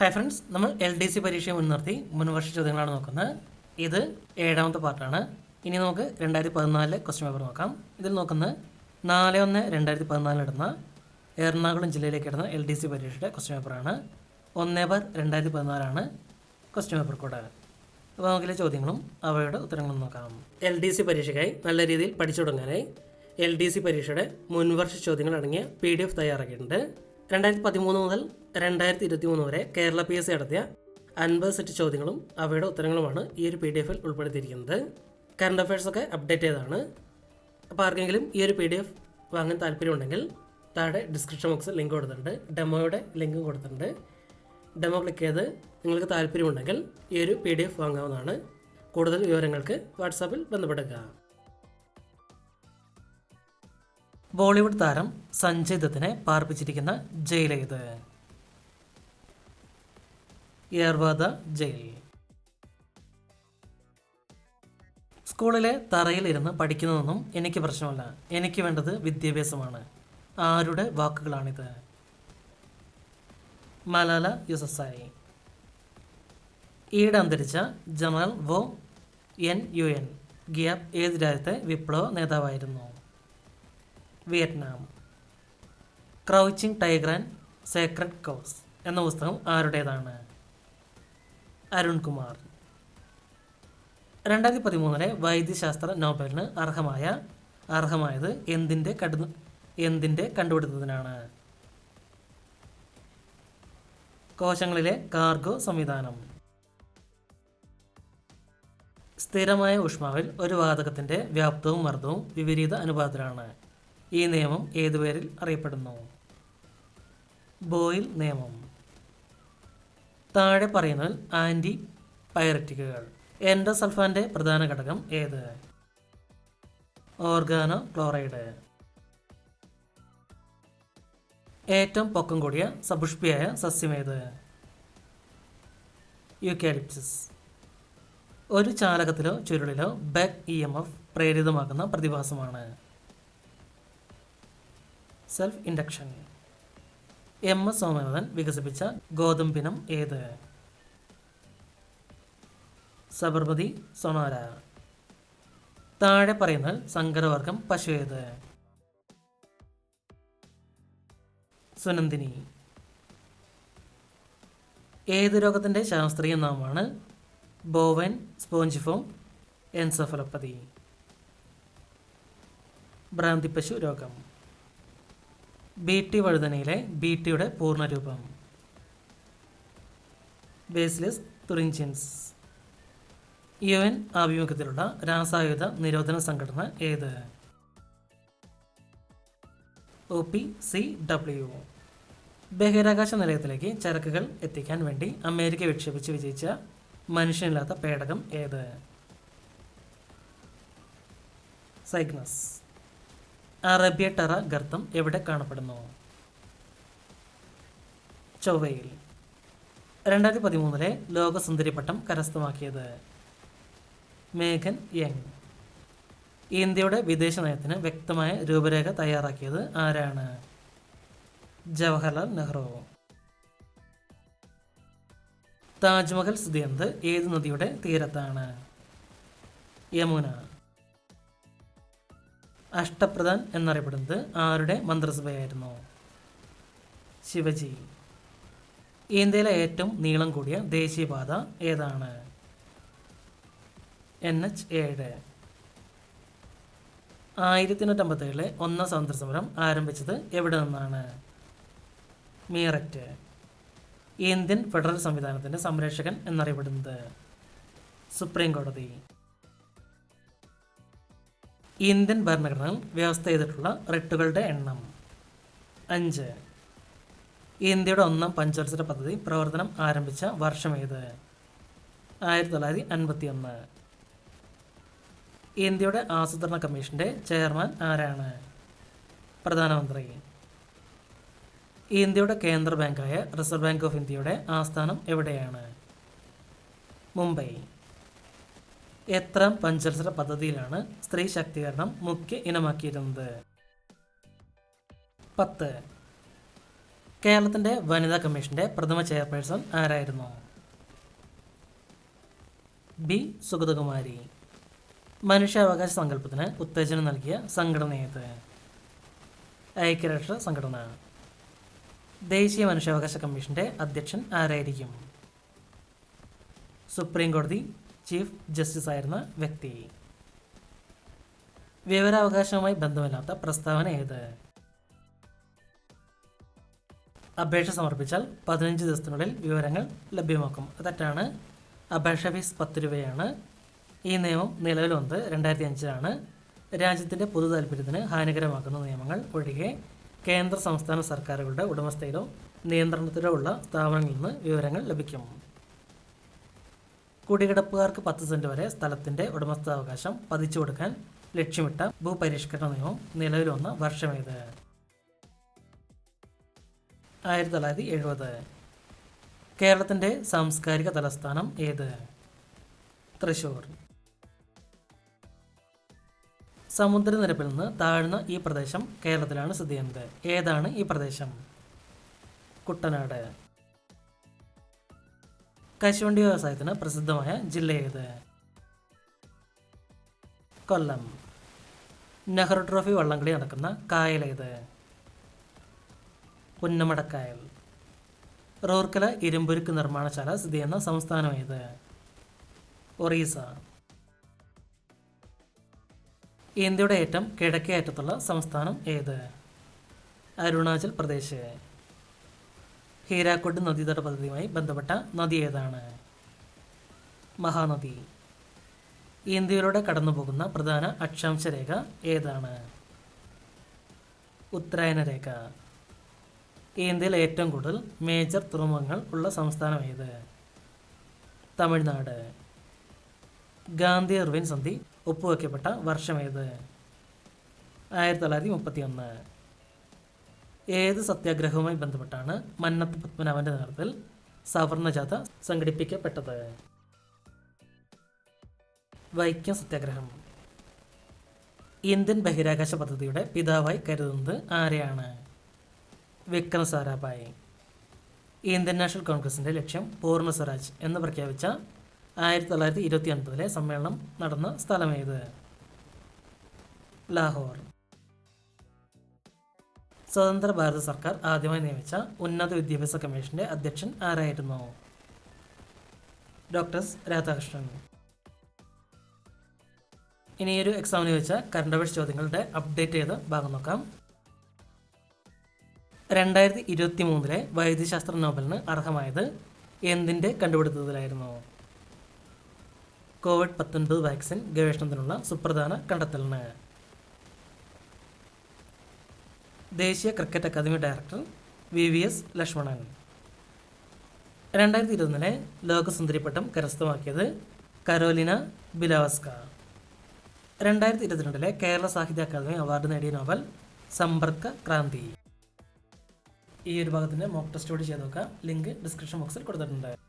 Hi friends നമ്മൾ L D C പരീക്ഷയെ മുൻനിർത്തി മുൻവർഷ ചോദ്യങ്ങളാണ് നോക്കുന്നത്. ഇത് ഏഴാമത്തെ പാർട്ടാണ്. ഇനി നമുക്ക് രണ്ടായിരത്തി പതിനാലിലെ ക്വസ്റ്റ്യൻ പേപ്പർ നോക്കാം. ഇതിൽ നോക്കുന്നത് നാല് ഒന്ന് രണ്ടായിരത്തി പതിനാലിൽ ഇടുന്ന എറണാകുളം ജില്ലയിലേക്ക് ഇടുന്ന എൽ ഡി സി പരീക്ഷയുടെ ക്വസ്റ്റ്യൻ പേപ്പറാണ് ഒന്നേ ബാർ രണ്ടായിരത്തി പതിനാലാണ് ക്വസ്റ്റ്യൻ പേപ്പർ കോഡ് അപ്പോൾ നമുക്കിലെ ചോദ്യങ്ങളും അവയുടെ ഉത്തരങ്ങളും നോക്കാം. എൽ ഡി സി പരീക്ഷയ്ക്കായി നല്ല രീതിയിൽ പഠിച്ചു തുടങ്ങാനായി എൽ ഡി സി പരീക്ഷയുടെ മുൻവർഷ ചോദ്യങ്ങൾ അടങ്ങിയ പി ഡി എഫ് തയ്യാറാക്കിയിട്ടുണ്ട്. രണ്ടായിരത്തി പതിമൂന്ന് മുതൽ രണ്ടായിരത്തി ഇരുപത്തി മൂന്ന് വരെ കേരള പി എസ് സി നടത്തിയ അൻപത് സെറ്റ് ചോദ്യങ്ങളും അവയുടെ ഉത്തരങ്ങളുമാണ് ഈ ഒരു പി ഡി എഫിൽ ഉൾപ്പെടുത്തിയിരിക്കുന്നത്. കറണ്ട് അഫയേഴ്സ് ഒക്കെ അപ്ഡേറ്റ് ചെയ്തതാണ്. അപ്പോൾ ആർക്കെങ്കിലും ഈ ഒരു പി ഡി എഫ് വാങ്ങാൻ താല്പര്യമുണ്ടെങ്കിൽ താഴെ ഡിസ്ക്രിപ്ഷൻ ബോക്സിൽ ലിങ്ക് കൊടുത്തിട്ടുണ്ട്. ഡെമോയുടെ ലിങ്കും കൊടുത്തിട്ടുണ്ട്. ഡെമോ ക്ലിക്ക് ചെയ്ത് നിങ്ങൾക്ക് താല്പര്യമുണ്ടെങ്കിൽ ഈ ഒരു പി ഡി എഫ് വാങ്ങാവുന്നതാണ്. കൂടുതൽ വിവരങ്ങൾക്ക് വാട്സാപ്പിൽ ബന്ധപ്പെടുക. ബോളിവുഡ് താരം സഞ്ജയ് ദത്തിനെ പാർപ്പിച്ചിരിക്കുന്ന ജയിലേത് ഏർവാദ ജയിൽ. സ്കൂളിലെ തറയിലിരുന്ന് പഠിക്കുന്നതൊന്നും എനിക്ക് പ്രശ്നമല്ല. എനിക്ക് വേണ്ടത് വിദ്യാഭ്യാസമാണ്. ആരുടെ വാക്കുകളാണിത്? മലാല യുസസായി ഈയിടെ അന്തരിച്ച ജനറൽ വോ എൻ യു എൻ. ഗിയാബ് ഏത് രാജ്യത്തെ വിപ്ലവ നേതാവായിരുന്നു? Vietnam. Crouching tiger and sacred cows എന്ന പുസ്തകം ആരുടേതാണ്? അരുൺകുമാർ. രണ്ടായിരത്തി പതിമൂന്നിലെ വൈദ്യശാസ്ത്ര നോബലിന് അർഹമായ അർഹമായത് എന്തിന്റെ കടു എന്തിന്റെ കണ്ടുപിടുത്തത്തിനാണ്? കോശങ്ങളിലെ കാർഗോ സംവിധാനം. സ്ഥിരമായ ഊഷ്മാവിൽ ഒരു വാതകത്തിന്റെ വ്യാപ്തവും മർദ്ദവും വിപരീത അനുപാതത്തിലാണ്. ഈ നിയമം ഏതു പേരിൽ അറിയപ്പെടുന്നു? ബോയിൽ നിയമം. താഴെ പറയുന്നതിൽ ആന്റി പൈററ്റിക്കുകൾ. എൻഡോസൾഫാന്റെ പ്രധാന ഘടകം ഏത്? ഓർഗാനോ ക്ലോറൈഡ് ഏറ്റവും പൊക്കം കൂടിയ സപുഷ്പിയായ സസ്യമേത് യൂക്കാലിപ്സിസ് ഒരു ചാലകത്തിലോ ചുരുളിലോ ബെക് ഇ എം എഫ് പ്രേരിതമാക്കുന്ന പ്രതിഭാസമാണ്. Self induction M S Somanathan വികസിപ്പിച്ച ഗോതമ്പിനം ഏത്? സബർമതി സൊണാര താഴെ പറയുന്ന സങ്കരവർഗം പശു ഏത്? സുനന്ദിനി. ഏത് രോഗത്തിന്റെ ശാസ്ത്രീയ നാമമാണ് ബോവൻ സ്പോഞ്ചിഫോം എൻസഫലപ്പതി? ഭ്രാന്തിപ്പശു രോഗം. ബി ടി വഴുതനയിലെ ബി ടിയുടെ പൂർണരൂപം. ബേസ്ലെസ് തുറിഞ്ചിൻസ് യു എൻ ആഭിമുഖ്യത്തിലുള്ള രാസായുധ നിരോധന സംഘടന ഏത്? ഒ പി സി ഡബ്ല്യു ബഹിരാകാശ നിലയത്തിലേക്ക് ചരക്കുകൾ എത്തിക്കാൻ വേണ്ടി അമേരിക്ക വിക്ഷേപിച്ച് വിജയിച്ച മനുഷ്യനില്ലാത്ത പേടകം ഏത്? സൈഗ്നസ് അറബിയ ടെറ ഗർത്തം എവിടെ കാണപ്പെടുന്നു? ചൊവ്വയിൽ. രണ്ടായിരത്തി പതിമൂന്നിലെ ലോകസുന്ദരിപ്പട്ടം കരസ്ഥമാക്കിയത് മേഘൻ യങ്. ഇന്ത്യയുടെ വിദേശ നയത്തിന് വ്യക്തമായ രൂപരേഖ തയ്യാറാക്കിയത് ആരാണ്? ജവഹർലാൽ നെഹ്റു. താജ്മഹൽ സ്ഥിതി എന്ത് ഏത് നദിയുടെ തീരത്താണ്? യമുന. അഷ്ടപ്രധാൻ എന്നറിയപ്പെടുന്നത് ആരുടെ മന്ത്രിസഭയായിരുന്നു? ശിവജി. ഇന്ത്യയിലെ ഏറ്റവും നീളം കൂടിയ ദേശീയപാത ഏതാണ്? എൻ എച്ച് ഏഴ് ആയിരത്തി എണ്ണൂറ്റമ്പത്തേഴിലെ ഒന്നാം സ്വാതന്ത്ര്യ സമരം ആരംഭിച്ചത് എവിടെ നിന്നാണ്? മീററ്റ്. ഇന്ത്യൻ ഫെഡറൽ സംവിധാനത്തിന്റെ സംരക്ഷകൻ എന്നറിയപ്പെടുന്നത് സുപ്രീം കോടതി ഇന്ത്യൻ ഭരണഘടനയിൽ വ്യവസ്ഥ ചെയ്തിട്ടുള്ള റിട്ടുകളുടെ എണ്ണം. അഞ്ച്. ഇന്ത്യയുടെ ഒന്നാം പഞ്ചവത്സര പദ്ധതി പ്രവർത്തനം ആരംഭിച്ച വർഷം ഏത്? ആയിരത്തി തൊള്ളായിരത്തി അൻപത്തി ഒന്ന് ഇന്ത്യയുടെ ആസൂത്രണ കമ്മീഷന്റെ ചെയർമാൻ ആരാണ്? പ്രധാനമന്ത്രി. ഇന്ത്യയുടെ കേന്ദ്ര ബാങ്കായ റിസർവ് ബാങ്ക് ഓഫ് ഇന്ത്യയുടെ ആസ്ഥാനം എവിടെയാണ്? മുംബൈ. എത്രാം പഞ്ചവത്സര പദ്ധതിയിലാണ് സ്ത്രീ ശാക്തീകരണം മുഖ്യ ഇനമാക്കിയിരുന്നത്? പത്ത്. കേരളത്തിന്റെ വനിതാ കമ്മീഷന്റെ പ്രഥമ ചെയർപേഴ്സൺ ആരായിരുന്നു? ബി. സുഗതകുമാരി. മനുഷ്യാവകാശ സങ്കല്പത്തിന് ഉത്തേജനം നൽകിയ സംഘടന ഏത് ഐക്യരാഷ്ട്ര സംഘടന. ദേശീയ മനുഷ്യാവകാശ കമ്മീഷന്റെ അധ്യക്ഷൻ ആരായിരിക്കും? സുപ്രീം കോടതി ചീഫ് ജസ്റ്റിസ് ആയിരുന്ന വ്യക്തി. വിവരാവകാശവുമായി ബന്ധമില്ലാത്ത പ്രസ്താവന ഏത്? അപേക്ഷ സമർപ്പിച്ചാൽ പതിനഞ്ച് ദിവസത്തിനുള്ളിൽ വിവരങ്ങൾ ലഭ്യമാക്കും. തെറ്റാണ്. അപേക്ഷ ഫീസ് പത്ത് രൂപയാണ്. ഈ നിയമം നിലവിൽ വന്നത് രണ്ടായിരത്തി അഞ്ചിലാണ് രാജ്യത്തിന്റെ പൊതു താല്പര്യത്തിന് ഹാനികരമാക്കുന്ന നിയമങ്ങൾ ഒഴികെ കേന്ദ്ര സംസ്ഥാന സർക്കാരുകളുടെ ഉടമസ്ഥയിലോ നിയന്ത്രണത്തിലോ ഉള്ള സ്ഥാപനങ്ങളിൽ നിന്ന് വിവരങ്ങൾ ലഭിക്കും. കുടികിടപ്പുകാർക്ക് പത്ത് സെന്റ് വരെ സ്ഥലത്തിന്റെ ഉടമസ്ഥാവകാശം പതിച്ചു കൊടുക്കാൻ ലക്ഷ്യമിട്ട ഭൂപരിഷ്കരണ നിയമം നിലവിൽ വന്ന വർഷമേത്? ആയിരത്തി തൊള്ളായിരത്തി എഴുപത്. കേരളത്തിന്റെ സാംസ്കാരിക തലസ്ഥാനം ഏത്? തൃശൂർ. സമുദ്രനിരപ്പിൽ നിന്ന് താഴ്ന്ന ഈ പ്രദേശം കേരളത്തിലാണ് സ്ഥിതി ചെയ്യുന്നത്. ഏതാണ് ഈ പ്രദേശം? കുട്ടനാട്. കശുവണ്ടി വ്യവസായത്തിന് പ്രസിദ്ധമായ ജില്ല ഏത്? കൊല്ലം. നെഹ്റു ട്രോഫി വള്ളംകളി നടക്കുന്ന കായൽ ഏത്? പുന്നമടക്കായൽ റോർക്കല ഇരുമ്പുരുക്ക് നിർമ്മാണശാല സ്ഥിതി ചെയ്യുന്ന സംസ്ഥാനം ഏത്? ഒറീസ. ഇന്ത്യയുടെ ഏറ്റവും കിഴക്കേ അറ്റത്തുള്ള സംസ്ഥാനം ഏത്? അരുണാചൽ പ്രദേശ്. ഹീരാക്കുഡ് നദീതട പദ്ധതിയുമായി ബന്ധപ്പെട്ട നദി ഏതാണ്? മഹാനദി. ഇന്ത്യയിലൂടെ കടന്നുപോകുന്ന പ്രധാന അക്ഷാംശ രേഖ ഏതാണ്? ഉത്തരായന രേഖ ഇന്ത്യയിൽ ഏറ്റവും കൂടുതൽ മേജർ തുറമുഖങ്ങൾ ഉള്ള സംസ്ഥാനം ഏത്? തമിഴ്നാട്. ഗാന്ധി ഇർവിൻ സന്ധി ഒപ്പുവെക്കപ്പെട്ട വർഷം ഏത്? ആയിരത്തി തൊള്ളായിരത്തി മുപ്പത്തി ഒന്ന് ഏത് സത്യാഗ്രഹവുമായി ബന്ധപ്പെട്ടാണ് മന്നത്ത് പത്മനാഭന്റെ നേതൃത്വത്തിൽ സവർണ ജാഥ സംഘടിപ്പിക്കപ്പെട്ടത്? വൈക്കം സത്യാഗ്രഹം. ഇന്ത്യൻ ബഹിരാകാശ പദ്ധതിയുടെ പിതാവായി കരുതുന്നത് ആരെയാണ്? വിക്രം സാരാഭായ്. ഇന്ത്യൻ നാഷണൽ കോൺഗ്രസിന്റെ ലക്ഷ്യം പൂർണ സ്വരാജ് എന്ന് പ്രഖ്യാപിച്ച ആയിരത്തി തൊള്ളായിരത്തി ഇരുപത്തി ഒൻപതിലെ സമ്മേളനം നടന്ന സ്ഥലമേത്? ലാഹോർ. സ്വതന്ത്ര ഭാരത സർക്കാർ ആദ്യമായി നിയമിച്ച ഉന്നത വിദ്യാഭ്യാസ കമ്മീഷന്റെ അധ്യക്ഷൻ ആരായിരുന്നു? ഡോക്ടർ രാധാകൃഷ്ണൻ. ഇനി ഒരു എക്സാമിന് വെച്ച കറണ്ട് അഫയേഴ്സ് ചോദ്യങ്ങളുടെ അപ്ഡേറ്റ് ചെയ്ത ഭാഗം നോക്കാം. രണ്ടായിരത്തി ഇരുപത്തി മൂന്നിലെ വൈദ്യശാസ്ത്ര നോബലിന് അർഹമായത് എന്തിന്റെ കണ്ടുപിടുത്തത്തിലായിരുന്നു? കോവിഡ് പത്തൊൻപത് വാക്സിൻ ഗവേഷണത്തിനുള്ള സുപ്രധാന കണ്ടെത്തലിന്. ദേശീയ cricket academy director V V S Lakshmanan. രണ്ടായിരത്തി ഇരുപതിലെ ലോകസുന്ദരിപ്പട്ടം കരസ്ഥമാക്കിയത് കരോലിന ബിലാവസ്ക. രണ്ടായിരത്തി ഇരുപത്തിരണ്ടിലെ കേരള സാഹിത്യ അക്കാദമി അവാർഡ് നേടിയ നോവൽ സമ്പർക്ക ക്രാന്തി. ഈ ഒരു ഭാഗത്തിന്റെ മോക്ക് ടെസ്റ്റ് കൂടി ചെയ്ത് നോക്കാം. ലിങ്ക് ഡിസ്ക്രിപ്ഷൻ ബോക്സിൽ കൊടുത്തിട്ടുണ്ട്.